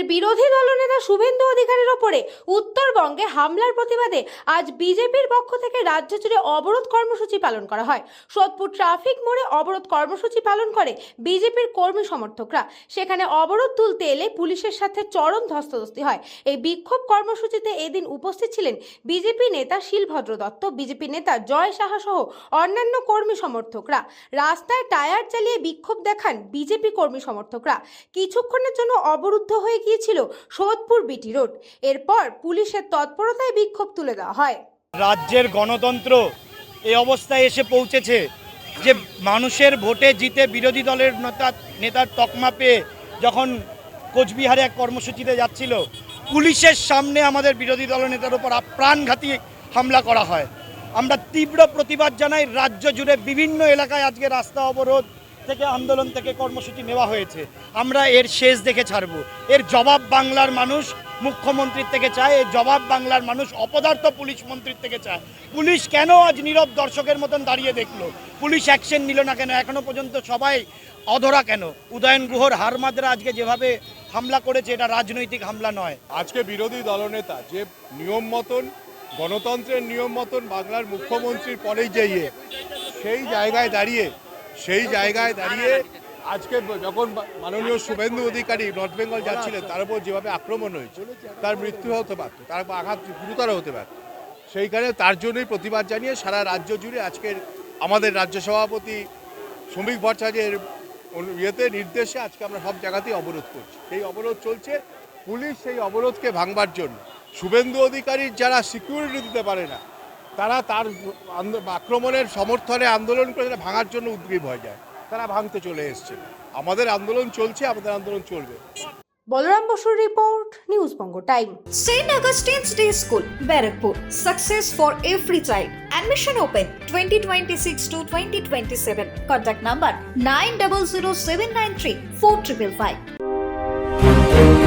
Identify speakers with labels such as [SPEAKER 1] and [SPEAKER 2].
[SPEAKER 1] রাজ্যের বিরোধী দলনেতা শুভেন্দু অধিকারীর ওপরে উত্তরবঙ্গে হামলার প্রতিবাদে আজ বিজেপির পক্ষ থেকে রাজ্য জুড়ে অবরোধ কর্মসূচি পালন করা হয়। সোদপুর ট্রাফিক মোড়ে অবরোধ কর্মসূচি পালন করে বিজেপির কর্মী সমর্থকরা। সেখানে অবরোধ তুলতে এলে পুলিশের সাথে চরম ধস্তাধস্তি হয়। এই বিক্ষোভ কর্মসূচিতে এদিন উপস্থিত ছিলেন বিজেপি নেতা শিলভদ্র দত্ত, বিজেপি নেতা জয় সাহা সহ অন্যান্য কর্মী সমর্থকরা। রাস্তায় টায়ার চালিয়ে বিক্ষোভ দেখান বিজেপি কর্মী সমর্থকরা। কিছুক্ষণের জন্য অবরুদ্ধ হয়ে গিয়েছিল সোদপুর বিটি রোড। এরপর পুলিশের তৎপরতায় বিক্ষোভ তুলে দেওয়া হয়।
[SPEAKER 2] রাজ্যের গণতন্ত্র এই অবস্থায় এসে পৌঁছেছে যে মানুষের ভোটে জিতে বিরোধী দলের নেতা, নেতার তকমা পেয়ে যখন কোচবিহারে এক কর্মসূচিতে যাচ্ছিল, পুলিশের সামনে আমাদের বিরোধী দলনেতার উপর প্রাণঘাতী হামলা করা হয়। আমরা তীব্র প্রতিবাদ জানাই রাজ্য জুড়ে বিভিন্ন এলাকায় আজকে রাস্তা অবরোধ থেকে আন্দোলন থেকে কর্মসূচি নেওয়া হয়েছে। আমরা এর শেষ দেখে ছাড়ব। এর জবাব বাংলার মানুষ মুখ্যমন্ত্রীর থেকে চায়, এর জবাব বাংলার মানুষ অপদার্থ পুলিশ মন্ত্রীর থেকে চায়। পুলিশ কেন আজ নীরব দর্শকের মতন দাঁড়িয়ে দেখল? পুলিশ অ্যাকশন নিল না কেন? এখনও পর্যন্ত সবাই অধরা কেন? উদয়ন গুহর হারমাদরা আজকে যেভাবে হামলা করেছে, এটা রাজনৈতিক হামলা নয়।
[SPEAKER 3] আজকে বিরোধী দলনেতা যে নিয়ম মতন, গণতন্ত্রের নিয়ম মতন বাংলার মুখ্যমন্ত্রীর পরেই যাইয়ে, সেই জায়গায় দাঁড়িয়ে সেই জায়গায় দাঁড়িয়ে আজকে যখন মাননীয় শুভেন্দু অধিকারী নর্থ বেঙ্গল যাচ্ছিলেন, তার উপর যেভাবে আক্রমণ হয়েছে, তার মৃত্যু হতে পারত, তার আঘাত গুরুতর হতে পারত। সেইখানে তার জন্যই প্রতিবাদ জানিয়ে সারা রাজ্য জুড়ে আজকের আমাদের রাজ্য সভাপতি শ্রমিক ভট্টাচার্যের ইয়েতে নির্দেশে আজকে আমরা সব জায়গাতেই অবরোধ করছি। সেই অবরোধ চলছে, পুলিশ সেই অবরোধকে ভাঙবার জন্য। শুভেন্দু অধিকারীর যারা সিকিউরিটি দিতে পারে না তারা তার আক্রমণের সমর্থনে আন্দোলন করে সেটা ভাঙার জন্য উদ্গ্রীব হয়ে যায় তারা ভাঙতে চলে এসছে আমাদের আন্দোলন চলছে আমাদের আন্দোলন চলবে
[SPEAKER 1] বলরাম বসুর report news Banga time
[SPEAKER 4] St. Augustine's Day School, Barrackpur. Success for every child. Admission open 2026 to 2027. Contact number 900793 4555.